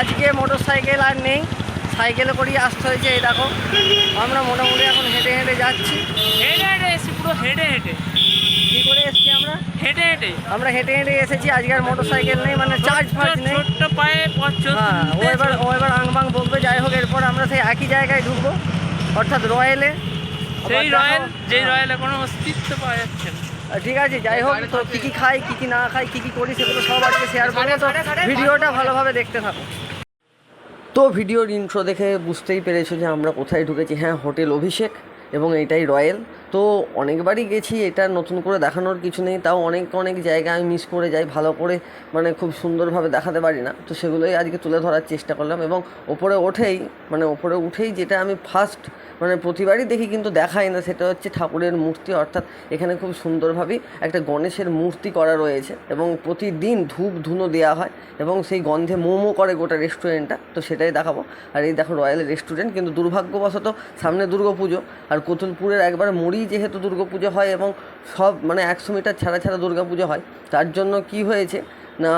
আর নেই। সাইকেলে করেই আসতে হয়েছে এই দেখো। আমরা মোটামুটি এখন হেঁটে হেঁটে যাচ্ছি। হেঁটে হেঁটে এসছি পুরো হেঁটে হেঁটে। কী করে এসছি আমরা? হেঁটে হেঁটে। আমরা হেঁটে হেঁটে এসেছি আজকে আর মোটর সাইকেল নেই মানে চার্জ ফার্জ নেই। ছোট্ট পায়ে হ্যাঁ ও এবার ও এবার আংবাং বকবে যাই হোক এরপর আমরা সেই একই জায়গায় ঢুকবো। অর্থাৎ রয়েলে। সেই রয়্যাল যেই হ্যাঁ। রয়্যালে কোনো অস্তিত্ব পাওয়া যাচ্ছে না। ঠিক আছে যাই হোক তো কী কী খাই কী কী না খাই কী কী করি সেগুলো সব আজকে শেয়ার করব। তো ভিডিওটা ভালোভাবে দেখতে থাকো। তো ভিডিওর ইন্ট্রো দেখে বুঝতেই পেরেছ যে আমরা কোথায় ঢুকেছি। হ্যাঁ হোটেল অভিষেক। এবং এটাই রয়্যাল। তো অনেকবারই গেছি, এটা নতুন করে দেখানোর কিছু নেই। তাও অনেক অনেক জায়গা আমি মিস করে যাই, ভালো করে মানে খুব সুন্দরভাবে দেখাতে পারি না। তো সেগুলোই আজকে তুলে ধরার চেষ্টা করলাম এবং ওপরে ওঠেই মানে ওপরে উঠেই যেটা আমি ফার্স্ট মানে প্রতিবারই দেখি কিন্তু দেখাই না, সেটা হচ্ছে ঠাকুরের মূর্তি। অর্থাৎ এখানে খুব সুন্দরভাবেই একটা গণেশের মূর্তি করা রয়েছে এবং প্রতিদিন ধূপ ধুনো দেওয়া হয় এবং সেই গন্ধে মোমো করে গোটা রেস্টুরেন্টটা তো সেটাই দেখাবো। আর এই দেখো রয়্যাল রেস্টুরেন্ট, কিন্তু দুর্ভাগ্যবশত সামনে দুর্গাপুজো। আর কোতুলপুরের একবার মুড়ি যেহেতু দুর্গাপুজো হয় এবং সব মানে একশো মিটার ছাড়া ছাড়া দুর্গাপুজো হয়, তার জন্য কি হয়েছে না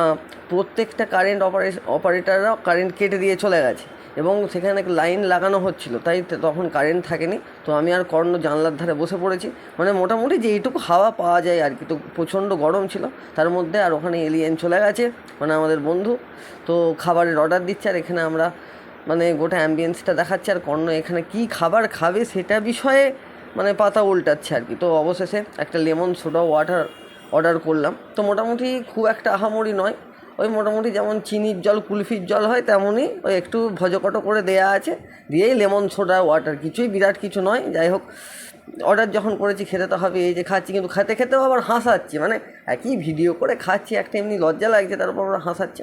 প্রত্যেকটা কারেন্ট অপারেশ অপারেটাররা কারেন্ট কেটে দিয়ে চলে গেছে এবং সেখানে লাইন লাগানো হচ্ছিল, তাই তখন কারেন্ট থাকেনি। তো আমি আর কর্ণ জানলার ধারে বসে পড়েছি মানে মোটামুটি যেইটুকু হাওয়া পাওয়া যায় আর কি, তো প্রচণ্ড গরম ছিল। তার মধ্যে আর ওখানে এলিয়েন চলে গেছে মানে আমাদের বন্ধু। তো খাবারের অর্ডার দিচ্ছে আর এখানে আমরা মানে গোটা অ্যাম্বিয়েন্সটা দেখাচ্ছে আর কর্ণ এখানে কি খাবার খাবে সেটা বিষয়ে মানে পাতা উল্টাচ্ছে আর কি। তো অবশেষে একটা লেমন সোডা ওয়াটার অর্ডার করলাম। তো মোটামুটি খুব একটা আহামরি নয়। ওই মোটামুটি যেমন চিনির জল, কুলফির জল হয় তেমনই ওই একটু ভজকটো করে দেয়া আছে। দিয়েই লেমন সোডা ওয়াটার কিছুই বিরাট কিছু নয়। যাই হোক অর্ডার যখন করেছি, খেতে তো হবে। এই যে খাচ্ছি, কিন্তু খেতে খেতেও আবার হাসাচ্ছি। মানে একই ভিডিও করে খাচ্ছি। একটা এমনি লজ্জা লাগছে, তার উপর ওরা হাসাচ্ছে।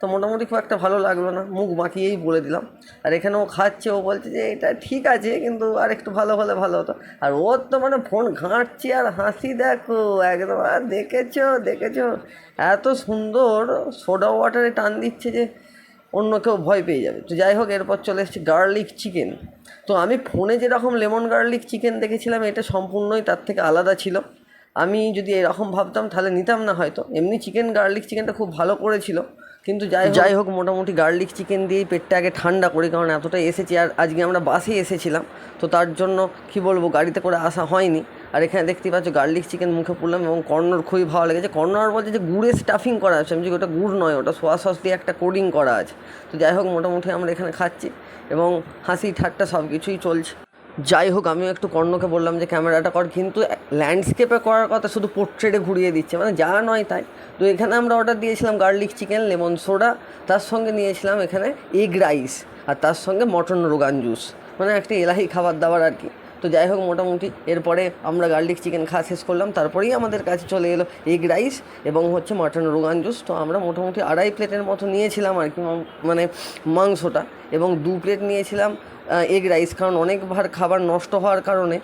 তো মোটামুটি খুব একটা ভালো লাগল না, মুখ বাঁকিয়েই বলে দিলাম। আর এখানে ও খাচ্ছে, ও বলছে যে, এটা ঠিক আছে, কিন্তু আর একটু ভালো হলে ভালো হতো। আর ওর তো মানে ফোন ঘাঁটছে আর হাসি দেখো, একদম আর দেখেছ দেখেছ। এত সুন্দর সোডা ওয়াটারে টান দিচ্ছে যে অন্য কেউ ভয় পেয়ে যাবে। তো যাই হোক, এরপর চলে এসেছি গার্লিক চিকেন। তো আমি ফোনে যেরকম লেমন গার্লিক চিকেন দেখেছিলাম, এটা সম্পূর্ণই তার থেকে আলাদা ছিল। আমি যদি এরকম ভাবতাম, তাহলে নিতাম না হয়তো। এমনি চিকেন, গার্লিক চিকেনটা খুব ভালো করেছিল। কিন্তু যাই যাই হোক, মোটামুটি গার্লিক চিকেন দিয়েই পেটটা আগে ঠান্ডা করি, কারণ এতটা এসেছি। আর আজকে আমরা বাসে এসেছিলাম, তো তার জন্য কি বলব, গাড়িতে করে আসা হয়নি। আর এখানে দেখতেই পাচ্ছ গার্লিক চিকেন মুখে পড়লাম এবং কর্নর খুবই ভালো লেগেছে। কর্নর বলছে যে গুড়ে স্টাফিং করা আছে। আমি যে ওটা গুড় নয়, ওটা সোয়া সস দিয়ে একটা কোডিং করা আছে। তো যাই হোক, মোটামুটি আমরা এখানে খাচ্ছি এবং হাসি ঠাট্টা সব কিছুই চলছে। যাই হোক, আমিও একটু কর্ণকে বললাম যে ক্যামেরাটা কর, কিন্তু ল্যান্ডস্কেপে করার কথা শুধু পোর্ট্রেটে ঘুরিয়ে দিচ্ছে মানে যা নয় তাই। তো এখানে আমরা অর্ডার দিয়েছিলাম গার্লিক চিকেন লেমন সোডা তার সঙ্গে নিয়েছিলাম এখানে এগ রাইস আর তার সঙ্গে মটন রোগান জুস মানে একটা এলাহি খাবার দাবার আর কি। তো যাই হোক, মোটামুটি এরপরে আমরা গার্লিক চিকেন খাওয়া শেষ করলাম, তারপরেই আমাদের কাছে চলে এলো এগ রাইস এবং হচ্ছে মাটন রোগান জুস তো আমরা মোটামুটি আড়াই প্লেটের মতো নিয়েছিলাম আর কি মানে মাংসটা, এবং দু প্লেট নিয়েছিলাম এগ রাইস কারণ অনেকবার খাবার নষ্ট হওয়ার কারণে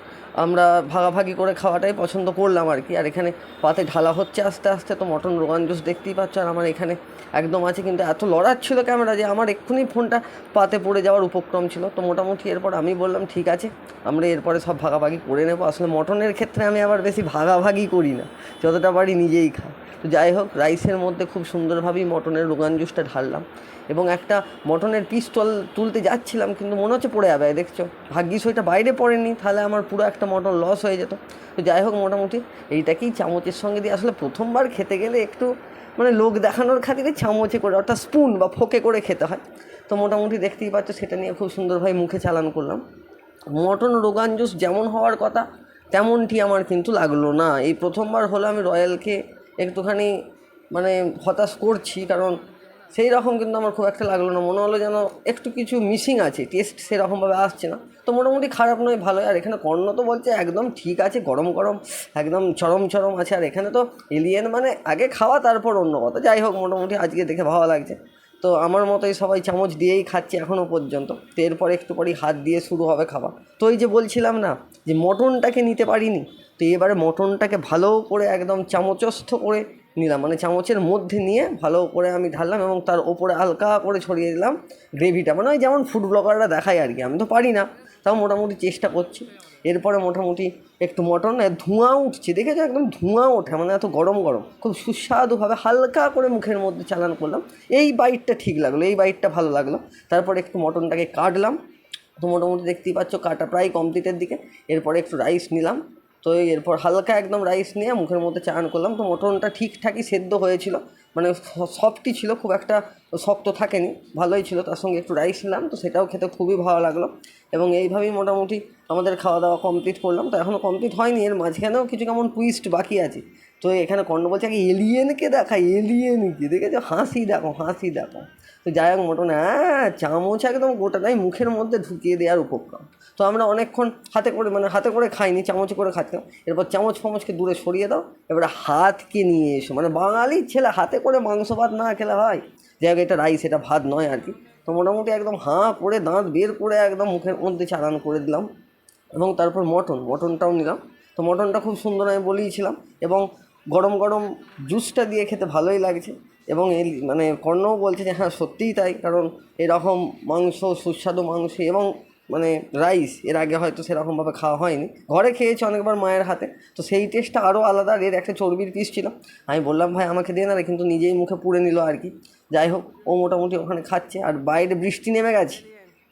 আমরা ভাগাভাগি করে খাওয়াটাই পছন্দ করলাম আর কি। আর এখানে পাতে ঢালা হচ্ছে আস্তে আস্তে, তো মটন রোগান জুস দেখতেই পাচ্ছ আর আমার এখানে একদম আছে, কিন্তু এত লড়াচ্ছিল ক্যামেরা যে আমার এক্ষুনি ফোনটা পাতে পড়ে যাওয়ার উপক্রম ছিল। তো মোটামুটি এরপর আমি বললাম, ঠিক আছে, আমরা এরপরে সব ভাগাভাগি করে নেব। আসলে মটনের ক্ষেত্রে আমি আবার বেশি ভাগাভাগি করি না, যতটা পারি নিজেই খাই। তো যাই হোক রাইসের মধ্যে খুব সুন্দরভাবেই মটনের রোগান জুসটা ঢাললাম এবং একটা মটনের পিস তল, তুলতে যাচ্ছিলাম, কিন্তু মনে হচ্ছে পড়ে যাবে, দেখছ? ভাগ্যিস ওইটা বাইরে পড়েনি, তাহলে আমার পুরো একটা মটন লস হয়ে যেত। তো যাই হোক, মোটামুটি এইটাকেই চামচের সঙ্গে দিয়ে, আসলে প্রথমবার খেতে গেলে একটু মানে লোক দেখানোর খাতিরে চামচে করে, অর্থাৎ স্পুন বা ফোকে করে খেতে হয়। তো মোটামুটি দেখতেই পাচ্ছ, সেটা নিয়ে খুব সুন্দরভাবে মুখে চালান করলাম। মটন রোগান জুস যেমন হওয়ার কথা, তেমনটি আমার কিন্তু লাগল না। এই প্রথমবার হলো আমি রয়্যালকে একটুখানি মানে হতাশ করছি, কারণ সেই রকম কিন্তু আমার খুব একটা লাগল না। মনে হলো যেন একটু কিছু মিসিং আছে টেস্ট সেরকমভাবে আসছে না। তো মোটামুটি খারাপ নয় ভালো আর এখানে কর্ণ তো বলছে একদম ঠিক আছে, গরম গরম, একদম চরম চরম আছে। আর এখানে তো এলিয়েন মানে আগে খাওয়া, তারপর অন্য কথা। যাই হোক, মোটামুটি আজকে দেখে ভালো লাগছে। তো আমার মতোই সবাই চামচ দিয়েই খাচ্ছে এখনও পর্যন্ত। তো এরপর একটু পরেই হাত দিয়ে শুরু হবে খাওয়া। তো এই যে বলছিলাম না, যে মটনটাকে নিতে পারিনি। তো এবারে মটনটাকে ভালো করে একদম চামচস্থ করে নিলাম। মানে চামচের মধ্যে নিয়ে ভালো করে আমি ঢাললাম এবং তার ওপরে হালকা করে ছড়িয়ে দিলাম গ্রেভিটা। মানে ওই যেমন ফুড ব্লগাররা দেখায় আর কি, আমি তো পারি না, তাও মোটামুটি চেষ্টা করছি। এরপরে মোটামুটি একটু মটন ধোঁয়া উঠছে, দেখেছ? একদম ধোঁয়া ওঠে মানে এত গরম গরম। খুব সুস্বাদুভাবে হালকা করে মুখের মধ্যে চালান করলাম। এই বাইটটা ঠিক লাগল, এই বাইটটা ভালো লাগল। তারপরে একটু মটনটাকে কাটলাম। তো মোটামুটি দেখতেই পাচ্ছ, কাটা প্রায় কমপ্লিটের দিকে। এরপরে একটু রাইস নিলাম। তো এরপর হালকা একদম রাইস নিয়ে মুখের মধ্যে চান করলাম। তো মটনটা ঠিকঠাকই সেদ্ধ হয়েছিল। মানে সফটই ছিল, খুব একটা শক্ত থাকেনি, ভালোই ছিল। তার সঙ্গে একটু রাইস নিলাম, তো সেটাও খেতে খুবই ভালো লাগল। এবং এইভাবেই মোটামুটি আমাদের খাওয়া দাওয়া কমপ্লিট করলাম। তো এখনও কমপ্লিট হয়নি, এর মাঝখানেও কিছু কেমন টুইস্ট বাকি আছে। তো এখানে কর্ণ বলছে, আগে এলিয়েনকে দেখা? এলিয়েনকে দেখেছ? হাসি দেখো হাসি দেখো। তো যাই হোক মোটন হ্যাঁ চামচ একদম গোটাটাই মুখের মধ্যে ঢুকিয়ে দেওয়ার উপক্রম। তো আমরা অনেকক্ষণ হাতে করে মানে হাতে করে খাইনি, চামচে করে খাচ্ছিলাম এরপর চামচ ফামচকে দূরে সরিয়ে দাও, এবারে হাতকে নিয়ে এসো। মানে বাঙালির ছেলে হাতে করে মাংস ভাত না খেলে হয়। হোক, এটা রাইস এটা ভাত নয় আর কি। তো মোটামুটি একদম হাঁ করে দাঁত বের করে একদম মুখের মধ্যে চালান করে দিলাম। এবং তারপর মটন, মটনটাও নিলাম। তো মটনটা খুব সুন্দর আমি বলিয়েছিলাম এবং গরম গরম জুসটা দিয়ে খেতে ভালোই লাগছে। এবং এই মানে কর্ণও বলছে যে হ্যাঁ সত্যিই তাই। কারণ এরকম মাংস, সুস্বাদু মাংস এবং মানে রাইস এর আগে হয়তো সেরকমভাবে খাওয়া হয়নি। ঘরে খেয়েছি অনেকবার মায়ের হাতে। তো সেই টেস্টটা আরও আলাদা আর এর একটা চর্বির পিস ছিল। আমি বললাম ভাই আমাকে দিয়ে না রে, কিন্তু নিজেই মুখে পুড়ে নিল আর কি। যাই হোক ও মোটামুটি ওখানে খাচ্ছে আর বাইরে বৃষ্টি নেমে গেছে।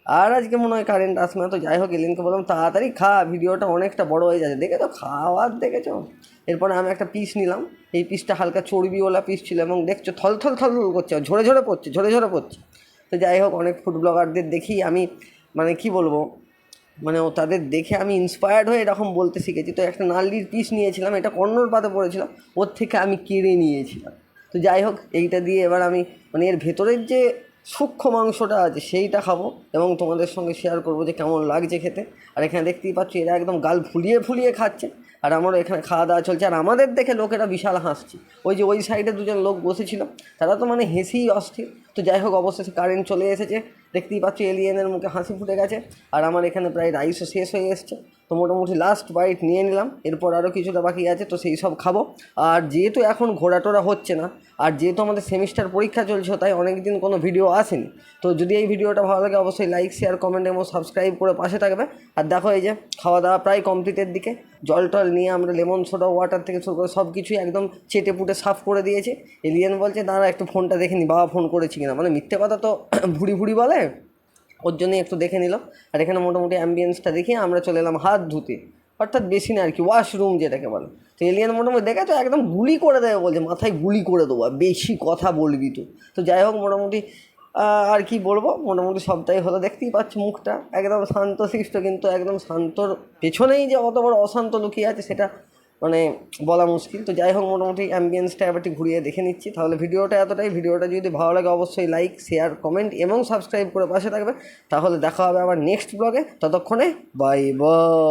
আর আজকে মনে হয় কারেন্ট আসবে না। তো যাই হোক এলিনকে বললাম তাড়াতাড়ি খা ভিডিওটা অনেকটা বড় হয়ে যাচ্ছে। দেখেছ খাওয়ার দেখেছ? এরপরে আমি একটা পিস নিলাম। এই পিসটা হালকা চর্বিওয়ালা পিস ছিল এবং দেখছ থল থল থল করছে ঝরে ঝরে পড়ছে ঝরে ঝরে পড়ছে। তো যাই হোক অনেক ফুড ব্লগারদের দেখি। আমি মানে কি বলব? মানে ও তাদের দেখে আমি ইন্সপায়ার্ড হয়ে এরকম বলতে শিখেছি। তো একটা নাল্লির পিস নিয়েছিলাম, এটা কন্নর পাতে পড়েছিলাম ওর থেকে আমি কেড়ে নিয়েছিলাম। তো যাই হোক, এইটা দিয়ে এবার আমি মানে এর ভেতরের যে সূক্ষ্ম মাংসটা আছে, সেইটা খাব এবং তোমাদের সঙ্গে শেয়ার করব যে কেমন লাগছে খেতে। আর এখানে দেখতেই পাচ্ছি, এরা একদম গাল ফুলিয়ে ফুলিয়ে খাচ্ছে। আর আমারও এখানে খাওয়া দাওয়া চলছে। আর আমাদের দেখে লোকেরা বিশাল হাসছে। ওই যে ওই সাইডে দুজন লোক বসেছিল, তারা তো মানে হেসেই অস্থির। তো যাই হোক, অবশেষে কারেন্ট চলে এসেছে। দেখতেই পাচ্ছি এলিয়েনের মুখে হাসি ফুটে গেছে। আর আমার এখানে প্রায় রাইসও শেষ হয়ে এসছে। তো মোটামুটি লাস্ট বাইট নিয়ে নিলাম। এরপর আরও কিছুটা বাকি আছে, তো সেই সব খাব। আর যেহেতু এখন ঘোরাটোরা হচ্ছে না, আর যেহেতু আমাদের সেমিস্টার পরীক্ষা চলছে, তাই অনেক দিন কোনো ভিডিও আসেনি। তো যদি এই ভিডিওটা ভালো লাগে, অবশ্যই লাইক শেয়ার কমেন্ট এবং সাবস্ক্রাইব করে পাশে থাকবে। আর দেখো এই যে খাওয়া দাওয়া প্রায় কমপ্লিটের দিকে। জল টল নিয়ে আমরা লেমন সোডা ওয়াটার থেকে শুরু করে সব কিছুই একদম চেটে পুটে সাফ করে দিয়েছে। এলিয়েন বলছে, দাঁড়া একটু ফোনটা দেখে নি, বাবা ফোন করেছি কিনা। মানে মিথ্যে কথা তো ভুড়ি ভুড়ি বলে? ওর জন্যই একটু দেখে নিল আর এখানে মোটামুটি অ্যাম্বিয়েন্সটা দেখিয়ে আমরা চলে এলাম হাত ধুতে। অর্থাৎ বেশি না আর কি ওয়াশরুম যেটাকে বলে। তো এলিয়ান মোটামুটি দেখে তো একদম গুলি করে দেবে বলছে, মাথায় গুলি করে দেবো বেশি কথা বলবি তো তো যাই হোক মোটামুটি আর কি বলব, মোটামুটি সবটাই হলো, দেখতেই পাচ্ছ মুখটা। একদম শান্ত শিষ্ট কিন্তু একদম শান্তর পেছনেই যে অত বড় অশান্ত লুকিয়ে আছে, সেটা মানে বলা মুশকিল। তো যাই হোক, মোটামুটি অ্যাম্বিয়েন্সটা এবার ঘুরিয়ে দেখে নিচ্ছি। তাহলে ভিডিওটা এতটাই। ভিডিওটা যদি ভালো লাগে, অবশ্যই লাইক শেয়ার কমেন্ট এবং সাবস্ক্রাইব করে পাশে থাকবে। তাহলে দেখা হবে আবার নেক্সট ব্লগে ততক্ষণে বাই বাই